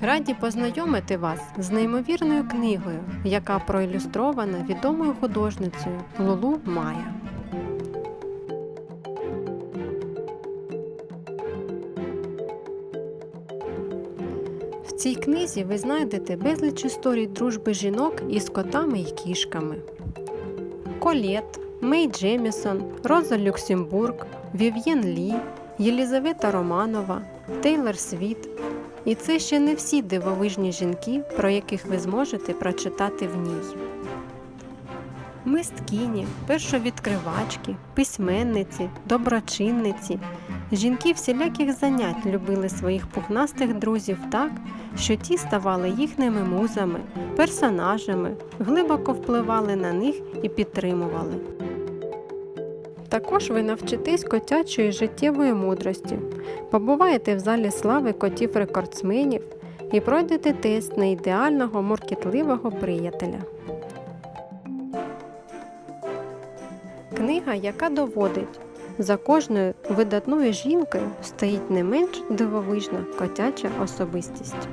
Раді познайомити вас з неймовірною книгою, яка проілюстрована відомою художницею Лулу Майя. В цій книзі ви знайдете безліч історій дружби жінок із котами і кішками. Колет, Мей Джемісон, Роза Люксембург, Вів'єн Лі, Єлізавета Романова, Тейлор Світ. І це ще не всі дивовижні жінки, про яких ви зможете прочитати в ній. Мисткині, першовідкривачки, письменниці, доброчинниці. Жінки всіляких занять любили своїх пухнастих друзів так, що ті ставали їхніми музами, персонажами, глибоко впливали на них і підтримували. Також ви навчитесь котячої життєвої мудрості, побуваєте в залі слави котів-рекордсменів і пройдете тест на ідеального муркітливого приятеля. Книга, яка доводить, за кожною видатною жінкою стоїть не менш дивовижна котяча особистість.